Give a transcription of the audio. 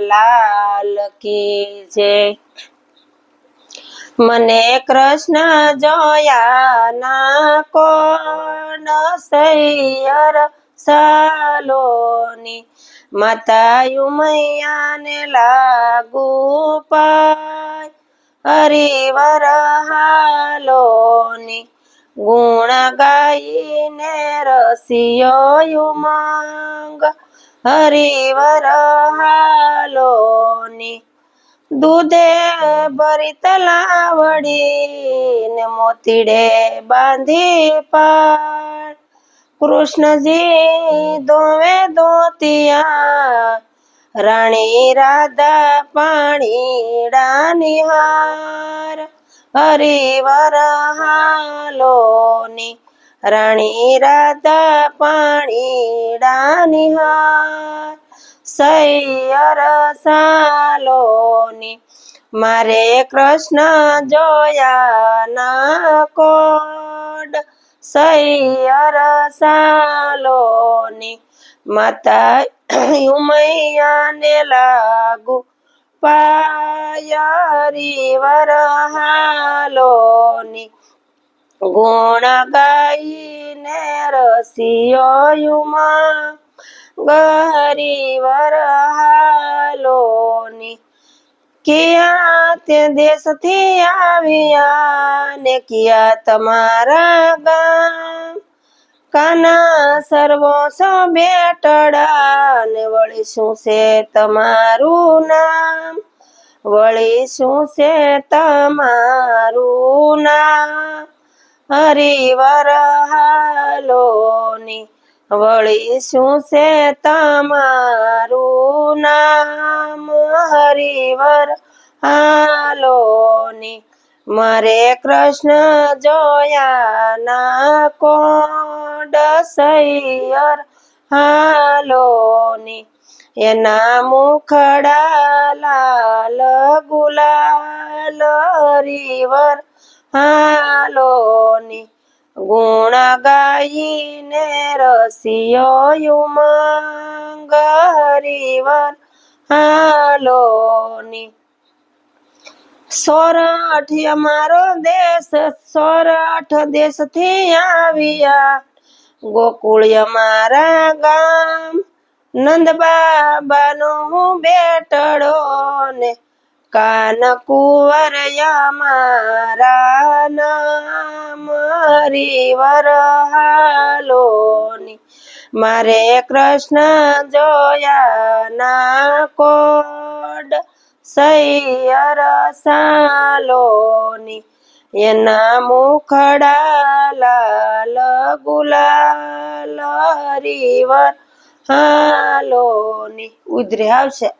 લાલ કી મને કૃષ્ણ જોયા ના કોણ સૈયર સાલોની? માતા ઉમૈયાને લાગુ પાય હરિવર હાલોની. ગુણ ગાઈને રસિયો ઉમંગ હરિવર હાલોની દૂધે ભરી તલાવડી ને મોતીડે બાંધી પાડ કૃષ્ણજી દોવે દોતિયા રાણી રાધા નિહાર હરિવર હાલોની રાણી રાધા પાણીડા નિહાર સૈયર સાલોની, મારે કૃષ્ણ જોયા ના કોડ. સૈયર સાલોની માતા ઉમૈયાને લાગુ પાયરીવર હાલોની ગુણ ગાઈને રસિયો ઉમા વરહાલોની હાલોની. ક્યાં તે દેશથી આવ્યા ને ક્યાં તમારા ગામ? કાના સર્વો સો બેટડા ને વળી શું છે તમારું નામ? વળી શું છે તમારું નામ? હરિવર હાલોની વળી શું છે તમારું નામ? હરિવર હાલોની મારે કૃષ્ણ જોયા ના કોડ સૈયર હાલોની. એના મુખડા લાલ ગુલાલ હરિવર હાલોની ગુણ ગાઈને રસિયો ઉમંગ હરિવર હાલોની સોરઠ અમારો દેશ સોરઠ દેશથી આવ્યા ગોકુળ અમારા ગામ નંદ બાબાનો બેટડો ને કાન કુંવર મારા નામ હરિવર હાલોની મારે કૃષ્ણ જોયા ના કોડ સૈયર સાલોની એના મુખડા લાલ ગુલાલ હરિવર હાલોની ઉધરે આવશે